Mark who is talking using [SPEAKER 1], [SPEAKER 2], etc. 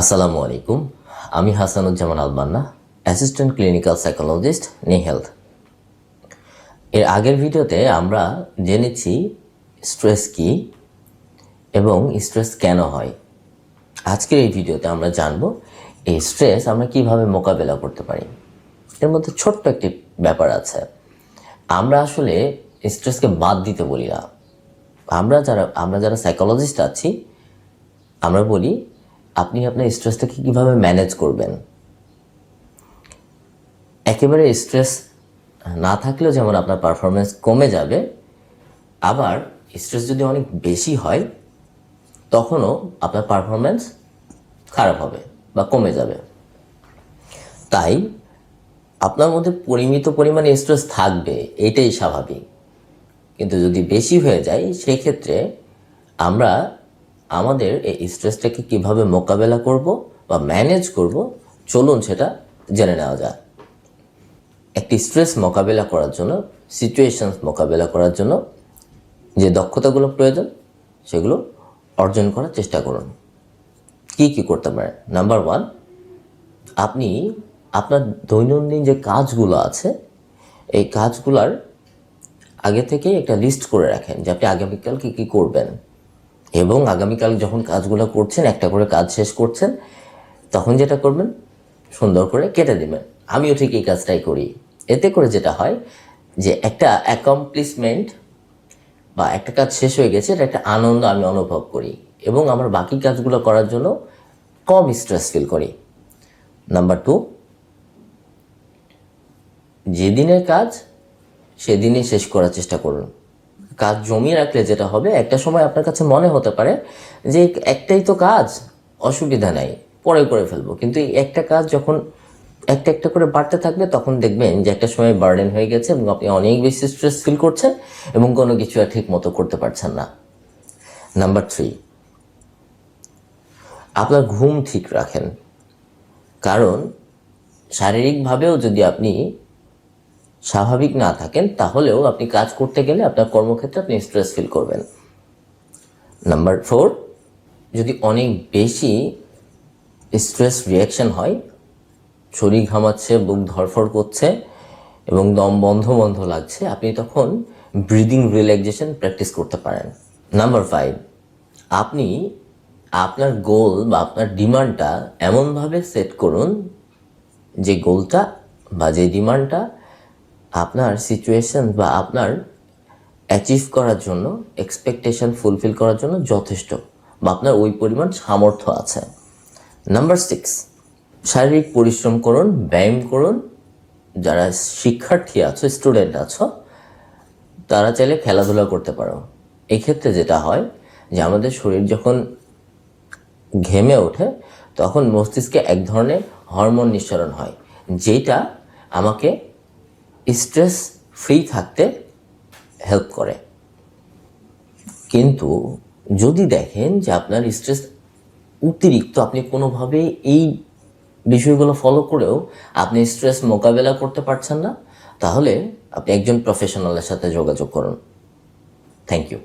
[SPEAKER 1] আসসালামু আলাইকুম। আমি Hasanuzzaman Albanna assistant clinical psychologist নি হেলথ এর আগের ভিডিওতে আমরা জেনেছি স্ট্রেস কি এবং স্ট্রেস কেন হয়। আজকের এই ভিডিওতে আমরা জানব এই স্ট্রেস আমরা কীভাবে মোকাবেলা করতে পারি। এর মধ্যে ছোট্ট একটি ব্যাপার আছে। আমরা আসলে স্ট্রেসকে বাদ দিতে বলি না। আমরা যারা আমরা যারা সাইকোলজিস্ট আছি, আমরা বলি আপনি আপনার স্ট্রেসটাকে কীভাবে ম্যানেজ করবেন? একেবারে স্ট্রেস না থাকলেও যেমন আপনার পারফরমেন্স কমে যাবে, আবার স্ট্রেস যদি অনেক বেশি হয়, তখনও আপনার পারফরমেন্স খারাপ হবে বা কমে যাবে। তাই আপনার মধ্যে পরিমিত পরিমাণে স্ট্রেস থাকবে, এটাই স্বাভাবিক। কিন্তু যদি বেশি হয়ে যায়, সেক্ষেত্রে আমরা আমাদের এই স্ট্রেসটাকে কীভাবে মোকাবেলা করব বা ম্যানেজ করব, চলুন সেটা জেনে নেওয়া যায় একটি স্ট্রেস মোকাবেলা করার জন্য সিচুয়েশন মোকাবেলা করার জন্য যে দক্ষতাগুলো প্রয়োজন, সেগুলো অর্জন করার চেষ্টা করুন। কি কি করতে পারেন নাম্বার ওয়ান আপনি আপনার দৈনন্দিন যে কাজগুলো আছে, এই কাজগুলার আগে থেকে একটা লিস্ট করে রাখেন যে আপনি আগামীকাল কী কী করবেন। এবং আগামীকাল যখন কাজগুলো করছেন, একটা করে কাজ শেষ করছেন, তখন যেটা করবেন, সুন্দর করে কেটে দেবেন। আমিও ঠিক এই কাজটাই করি। এতে করে যেটা হয় যে একটা অ্যাকমপ্লিশমেন্ট বা একটা কাজ শেষ হয়ে গেছে, এটা একটা আনন্দ আমি অনুভব করি এবং আমার বাকি কাজগুলো করার জন্য কম স্ট্রেস ফিল করি। নাম্বার টু যেদিনের কাজ, সেদিনই শেষ করার চেষ্টা করুন। কাজ জমিয়ে রাখলে যেটা হবে, একটা সময় আপনার কাছে মনে হতে পারে যে একটাই তো কাজ, অসুবিধা নাই, পরে করে ফেলব। কিন্তু এই একটা কাজ যখন একটা একটা করে বাড়তে থাকবে, তখন দেখবেন যে একটা সময় বার্ডেন হয়ে গেছে এবং আপনি অনেক বেশি স্ট্রেস ফিল করছেন এবং কোনো কিছু আর ঠিক মতো করতে পারছেন না। নাম্বার থ্রি, আপনার ঘুম ঠিক রাখেন। কারণ শারীরিকভাবেও যদি আপনি স্বাভাবিক না থাকেন, তাহলেও আপনি কাজ করতে গেলে আপনার কর্মক্ষেত্রে আপনি স্ট্রেস ফিল করবেন। নাম্বার ফোর যদি অনেক বেশি স্ট্রেস রিয়াকশন হয় শরীর ঘামাচ্ছে, বুক ধরফর করছে এবং দম বন্ধ বন্ধ লাগছে, আপনি তখন ব্রিদিং রিল্যাক্সেশন প্র্যাকটিস করতে পারেন। নাম্বার ফাইভ আপনি আপনার গোল বা আপনার ডিমান্ডটা এমনভাবে সেট করুন যে গোলটা বা যে ডিমান্ডটা আপনার সিচুয়েশন বা আপনার অ্যাচিভ করার জন্য এক্সপেকটেশন ফুলফিল করার জন্য যথেষ্ট বা আপনার ওই পরিমাণ সামর্থ্য আছে। নাম্বার সিক্স শারীরিক পরিশ্রম করুন, ব্যায়াম করুন। যারা শিক্ষার্থী আছো স্টুডেন্ট আছো, তারা চাইলে খেলাধুলা করতে পারো। এক্ষেত্রে যেটা হয় যে আমাদের শরীর যখন ঘেমে ওঠে, তখন মস্তিষ্কে এক ধরনের হরমোন নিঃসরণ হয়, যেটা আমাকে স্ট্রেস ফ্রি থাকতে হেল্প করে। কিন্তু যদি দেখেন যে আপনার স্ট্রেস অতিরিক্ত, আপনি কোনোভাবে এই বিষয়গুলো ফলো করেও আপনি স্ট্রেস মোকাবেলা করতে পারছেন না, তাহলে আপনি একজন প্রফেশনালের সাথে যোগাযোগ করুন। Thank you